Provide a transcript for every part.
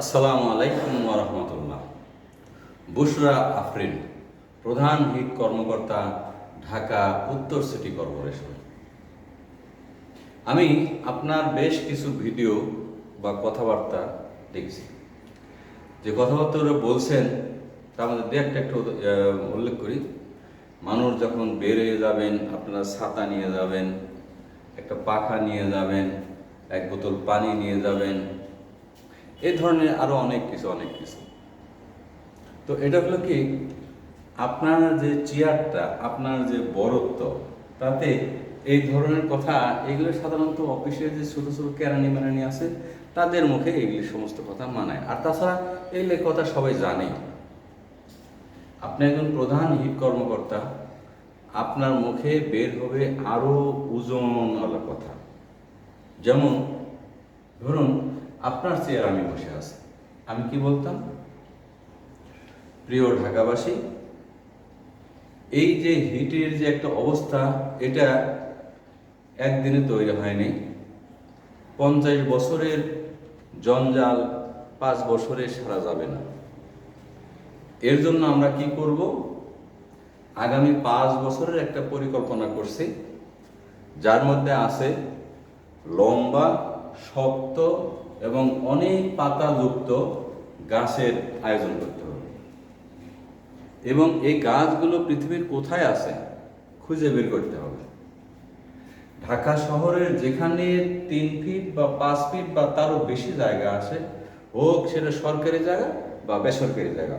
আসসালামু আলাইকুম রহমতুল্লাহ। বুশরা আফরিন, প্রধান হিট কর্মকর্তা, ঢাকা উত্তর সিটি কর্পোরেশন। আমি আপনার বেশ কিছু ভিডিও বা কথাবার্তা দেখছি। যে কথাবার্তাগুলো বলছেন, তার মধ্যে দু একটা একটু উল্লেখ করি। মানুষ যখন বের হয়ে যাবেন, আপনারা ছাতা নিয়ে যাবেন, একটা পাখা নিয়ে যাবেন, এক বোতল পানি নিয়ে যাবেন এই ধরনের আরও অনেক কিছু অনেক কিছু। তো এটা হলো কি, আপনার যে চেয়ারটা, আপনার যে বড়ত্ব তাতে এই ধরনের কথা, এগুলো সাধারণত অফিসে যে ছোট ছোট কেরানি মেরানি আছে, তাদের মুখে এইগুলি সমস্ত কথা মানায়। আর তাছাড়া এইগুলি কথা সবাই জানে আপনি একজন প্রধান হিট কর্মকর্তা, আপনার মুখে বের হবে আরও ওজনওয়ালা কথা। যেমন, ধরুন আপনার চেয়ার আমি বসে আছি। আমি কি বলতাম? প্রিয় ঢাকাবাসী, এই যে হিটের যে একটা অবস্থা, এটা একদিনে তৈরি হয়নি। পঞ্চাশ বছরের জঞ্জাল পাঁচ বছরে সারা যাবে না। এর জন্য আমরা কি করব? আগামী পাঁচ বছরের একটা পরিকল্পনা করছি, যার মধ্যে আছে লম্বা, শক্ত এবং অনেক পাতাযুক্ত গাছের আয়োজন করতে হবে। এবং এই গাছগুলো পৃথিবীর কোথায় আছে খুঁজে বের করতে হবে। ঢাকা শহরের যেখানে তিন ফিট বা পাঁচ ফিট বা তারও বেশি জায়গা আছে, হোক সেটা সরকারি জায়গা বা বেসরকারি জায়গা,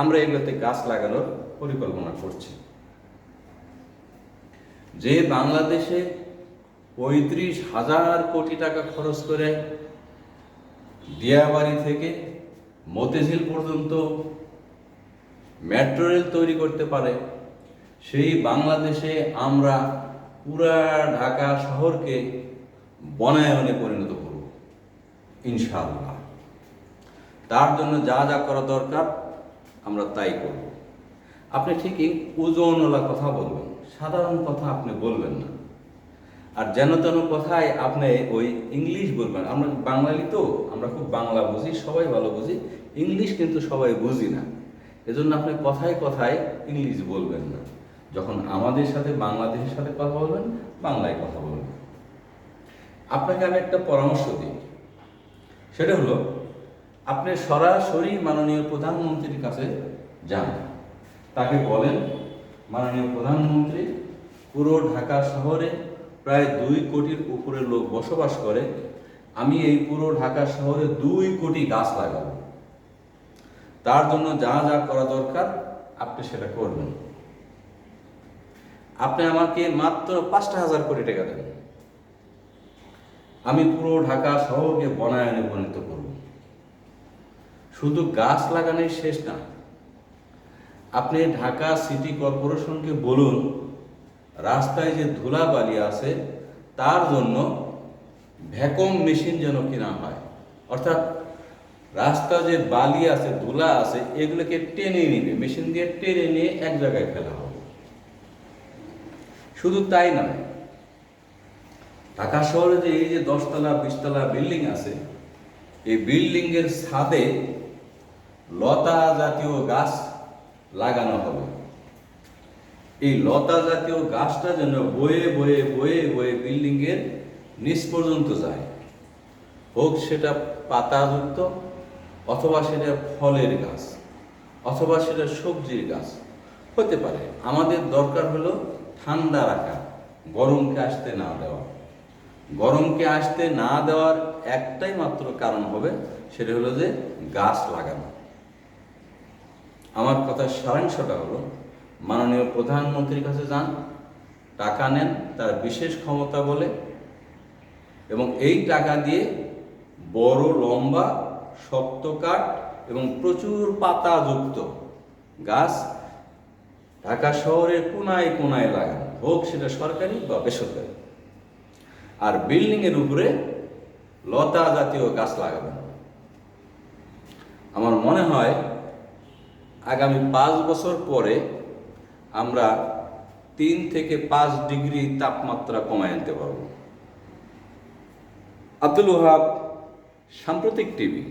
আমরা এগুলোতে গাছ লাগানোর পরিকল্পনা করছি। যে বাংলাদেশে পঁয়ত্রিশ হাজার কোটি টাকা খরচ করে দিয়াবাড়ি থেকে মতিঝিল পর্যন্ত মেট্রো রেল তৈরি করতে পারে। সেই বাংলাদেশে আমরা পুরা ঢাকা শহরকে বনায়নে পরিণত করব, ইনশাআল্লাহ। তার জন্য যা যা করা দরকার আমরা তাই করব। আপনি ঠিকই ওজনওয়ালা কথা বলবেন, সাধারণ কথা আপনি বলবেন না। আর যেন তেন কথায় আপনি ওই ইংলিশ বলবেন, আমরা বাঙালি তো? আমরা খুব বাংলা বুঝি, সবাই ভালো বুঝি, ইংলিশ কিন্তু সবাই বুঝি না। এজন্য আপনি কথায় কথায় ইংলিশ বলবেন না। যখন আমাদের সাথে বাংলাদেশের সাথে কথা বলবেন, বাংলায় কথা বলবেন। আপনাকে আমি একটা পরামর্শ দিই। সেটা হলো, আপনি সরাসরি মাননীয় প্রধানমন্ত্রীর কাছে যান। তাকে বলেন, মাননীয় প্রধানমন্ত্রী, পুরো ঢাকা শহরে প্রায় দুই কোটির উপরে লোক বসবাস করে। আমি এই পুরো ঢাকা শহরে দুই কোটি গাছ লাগাবো। তার জন্য যা যা করা দরকার, আপনি সেটা করবেন। আপনি আমাকে মাত্র পাঁচটা হাজার কোটি টাকা দেবেন আমি পুরো ঢাকা শহরকে বনায়নে পরিণত করব। শুধু গাছ লাগানোই শেষ না। আপনি ঢাকা সিটি কর্পোরেশনকে বলুন, রাস্তায় যে ধুলাবালি আছে, তার জন্য ভ্যাকুম মেশিন যেন কিনা হয়। অর্থাৎ রাস্তা যে বালি আছে, ধুলা আছে, এগুলোকে টেনে নিবে মেশিন দিয়ে টেনে নিয়ে এক জায়গায় ফেলা হবে। শুধু তাই নয়, ঢাকা শহরে যে এই যে দশতলা, বিশতলা বিল্ডিং আছে, এই বিল্ডিং এর ছাদে লতা জাতীয় গাছ লাগানো হবে। এই লতা জাতীয় গাছটা যেন বয়ে বয়ে বয়ে বয়ে বিল্ডিং এর নিচ পর্যন্ত যায়। হোক সেটা পাতাযুক্ত অথবা সেটা ফলের গাছ, অথবা সেটা সবজির গাছ, হতে পারে। আমাদের দরকার হলো ঠান্ডা রাখা, গরমকে আসতে না দেওয়া। গরমকে আসতে না দেওয়ার একটাই মাত্র কারণ হবে, সেটা হলো যে গাছ লাগানো। আমার কথার সারাংশটা হলো, মাননীয় প্রধানমন্ত্রীর কাছে যান, টাকা নেন, তার বিশেষ ক্ষমতা বলে এবং এই টাকা দিয়ে বড়, লম্বা, শক্ত কাঠ এবং প্রচুর পাতাযুক্ত গাছ ঢাকা শহরের কোনায় কোনায় লাগান। হোক সেটা সরকারি বা বেসরকারি। আর বিল্ডিং এর উপরে লতা জাতীয় গাছ লাগাবেন। আমার মনে হয় আগামী পাঁচ বছর পরে আমরা তিন থেকে পাঁচ ডিগ্রি তাপমাত্রা কমায় আনতে পারব। আব্দুল ওহাব সাম্প্রতিক টিভি।